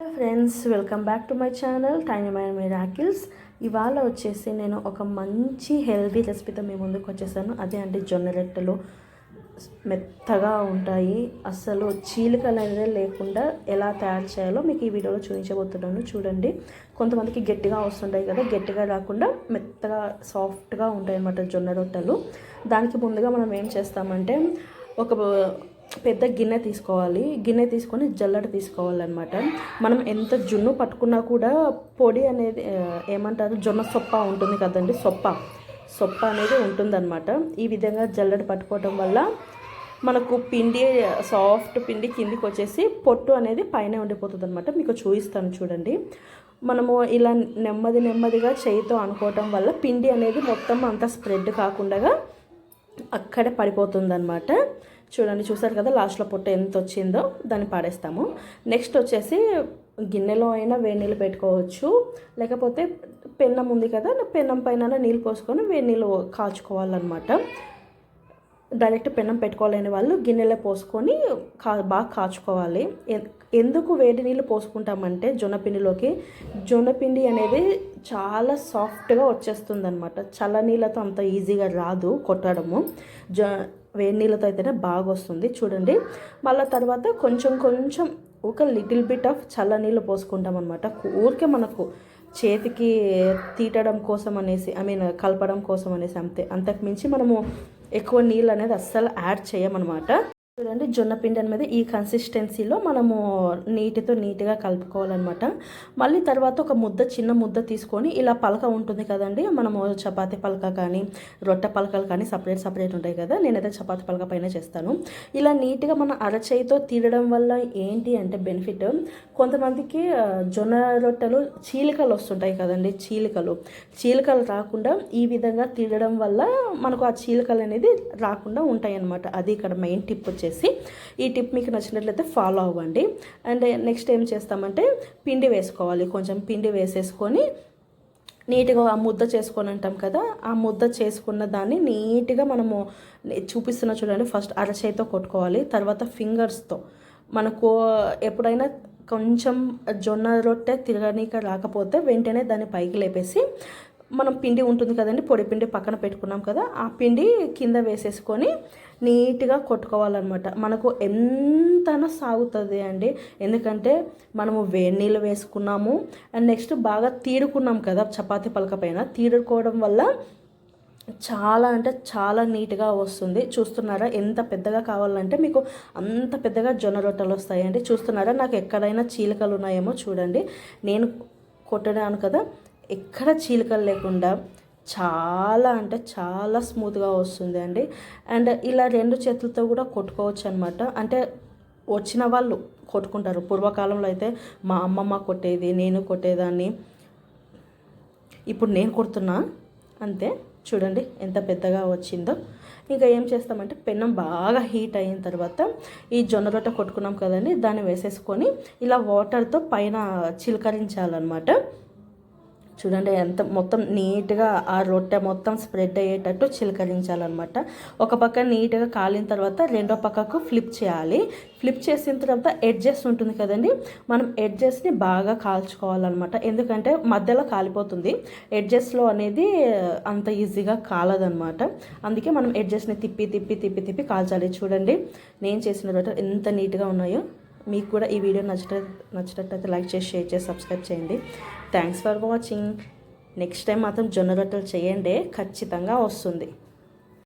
Hello friends welcome back to my channel tiny my miracles ఇవాళ వచ్చేసి నేను ఒక మంచి హెల్తీ రెసిపీతో మీ ముందుకు వచ్చేసాను. అదే అంటే జొన్న రొట్టెలు మెత్తగా ఉంటాయి. అసలు చీలికలు అనేది లేకుండా ఎలా తయారు చేయాలో మీకు ఈ వీడియోలో చూపించబోతున్నాను. చూడండి. కొంతమందికి గట్టిగా వస్తుంటాయి కదా గట్టిగా రాకుండా మెత్తగా సాఫ్ట్గా ఉంటాయి అన్నమాట జొన్న రొట్టెలు. దానికి ముందుగా మనం ఏం చేస్తామంటే ఒక పెద్ద గిన్నె తీసుకోవాలి. గిన్నె తీసుకొని జల్లడ తీసుకోవాలన్నమాట. మనం ఎంత జున్ను పట్టుకున్నా కూడా పొడి అనేది ఏమంటారు? జొన్న సొప్ప ఉంటుంది కదండి సొప్ప. సొప్ప అనేది ఉంటుందన్నమాట. ఈ విధంగా జల్లడ పట్టుకోవటం వల్ల మనకు పిండి సాఫ్ట్ పిండి కిందికి వచ్చేసి పొట్టు అనేది పైన ఉండిపోతుంది అనమాట మీకు చూపిస్తాను చూడండి. మనము ఇలా నెమ్మది నెమ్మదిగా చేయితో అనుకోవటం వల్ల పిండి అనేది మొత్తం అంతా స్ప్రెడ్ కాకుండా అక్కడే పడిపోతుందనమాట చూడండి చూసారు కదా లాస్ట్లో పొట్ట ఎంత వచ్చిందో దాన్ని పాడేస్తాము. నెక్స్ట్ వచ్చేసి గిన్నెలో అయినా వేడి నీళ్ళు పెట్టుకోవచ్చు. లేకపోతే పెన్నం ఉంది కదా పెన్నం పైన నీళ్ళు పోసుకొని వేడి నీళ్ళు కాచుకోవాలన్నమాట డైరెక్ట్ పెన్నం పెట్టుకోలేని వాళ్ళు గిన్నెలో పోసుకొని కా బాగా కాచుకోవాలి ఎందుకు వేడి నీళ్ళు పోసుకుంటామంటే జొన్నపిండిలోకి జొన్నపిండి అనేది చాలా సాఫ్ట్గా వచ్చేస్తుంది అనమాట చల్ల నీళ్ళతో అంత ఈజీగా రాదు కొట్టడము. జ వేడి నీళ్ళతో అయితేనే బాగా వస్తుంది చూడండి. మళ్ళీ తర్వాత కొంచెం కొంచెం ఒక లిటిల్ బిట్ ఆఫ్ చల్ల నీళ్ళు పోసుకుంటాం అనమాట ఊరికే మనకు చేతికి తీటడం కోసం అనేసి ఐ మీన్ కలపడం కోసం అనేసి అంతే. అంతకుమించి మనము ఎక్కువ నీళ్ళు అనేది అస్సలు యాడ్ చేయమన్నమాట. చూడండి జొన్న పిండి అనేది ఈ కన్సిస్టెన్సీలో మనము నీటితో నీట్గా కలుపుకోవాలన్నమాట. మళ్ళీ తర్వాత ఒక ముద్ద చిన్న ముద్ద తీసుకొని ఇలా పలక ఉంటుంది కదండి మనము చపాతీ పలక కానీ రొట్టె పలకలు కానీ సపరేట్ సపరేట్ ఉంటాయి కదా నేనైతే చపాతీ పలక పైన చేస్తాను. ఇలా నీట్గా మన అరచేయితో తీరడం వల్ల ఏంటి అంటే బెనిఫిట్ కొంతమందికి జొన్న రొట్టెలు చీలికలు వస్తుంటాయి కదండి చీలికలు. చీలికలు రాకుండా ఈ విధంగా తీరడం వల్ల మనకు ఆ చీలికలు అనేది రాకుండా ఉంటాయి అన్నమాట అది ఇక్కడ మెయిన్ టిప్ వచ్చేసి. ఈ టిప్ మీకు నచ్చినట్లయితే ఫాలో అవ్వండి. అండ్ నెక్స్ట్ ఏం చేస్తామంటే పిండి వేసుకోవాలి. కొంచెం పిండి వేసేసుకొని నీట్గా ఆ ముద్ద చేసుకొని అంటాం కదా ఆ ముద్ద చేసుకున్న దాన్ని నీట్గా మనము చూపిస్తున్న చూడండి. ఫస్ట్ అరచేయితో కొట్టుకోవాలి. తర్వాత ఫింగర్స్తో. మనకు ఎప్పుడైనా కొంచెం జొన్న రొట్టె తిరగనీక రాకపోతే వెంటనే దాన్ని పైకి లేపేసి మనం పిండి ఉంటుంది కదండి పొడి పిండి పక్కన పెట్టుకున్నాం కదా ఆ పిండి కింద వేసేసుకొని నీట్గా కొట్టుకోవాలన్నమాట. మనకు ఎంత సాగుతుంది అండి. ఎందుకంటే మనము వేడి నీళ్ళు వేసుకున్నాము అండ్ నెక్స్ట్ బాగా తీడుకున్నాం కదా చపాతీ పలక పైన. తీడుకోవడం వల్ల చాలా అంటే చాలా నీట్గా వస్తుంది. చూస్తున్నారా? ఎంత పెద్దగా కావాలంటే మీకు అంత పెద్దగా జొన్న రొట్టెలు వస్తాయండి. చూస్తున్నారా? నాకు ఎక్కడైనా చీలికలు ఉన్నాయేమో చూడండి. నేను కొట్టడాను కదా ఎక్కడ చీలికలు లేకుండా చాలా అంటే చాలా స్మూత్గా వస్తుంది అండి. అండ్ ఇలా రెండు చేతులతో కూడా కొట్టుకోవచ్చు అనమాట అంటే వచ్చిన వాళ్ళు కొట్టుకుంటారు. పూర్వకాలంలో అయితే మా అమ్మమ్మ కొట్టేది నేను కొట్టేదాన్ని. ఇప్పుడు నేను కొడుతున్నా అంతే. చూడండి ఎంత పెద్దగా వచ్చిందో. ఇంకా ఏం చేస్తామంటే పెన్నం బాగా హీట్ అయిన తర్వాత ఈ జొన్న రొట్టె కొట్టుకున్నాం కదండి దాన్ని వేసేసుకొని ఇలా వాటర్తో పైన చిలకరించాలన్నమాట. చూడండి ఎంత మొత్తం నీట్గా ఆ రొట్టె మొత్తం స్ప్రెడ్ అయ్యేటట్టు చిలకరించాలన్నమాట. ఒక పక్క నీట్గా కాలిన తర్వాత రెండో పక్కకు ఫ్లిప్ చేయాలి. ఫ్లిప్ చేసిన తర్వాత ఎడ్జెస్ ఉంటుంది కదండి మనం ఎడ్జెస్ని బాగా కాల్చుకోవాలన్నమాట. ఎందుకంటే మధ్యలో కాలిపోతుంది. ఎడ్జెస్లో అనేది అంత ఈజీగా కాలదన్నమాట. అందుకే మనం ఎడ్జెస్ని తిప్పి తిప్పి తిప్పి తిప్పి కాల్చాలి. చూడండి నేను చేసిన రొట్టె ఎంత నీట్గా ఉన్నాయో. మీకు కూడా ఈ వీడియో నచ్చట నచ్చినట్టయితే లైక్ చేసి షేర్ చేసి సబ్స్క్రైబ్ చేయండి. Thanks for watching next time మాత్రం జొన్న రొట్టెలు చేయండి ఖచ్చితంగా వస్తుంది.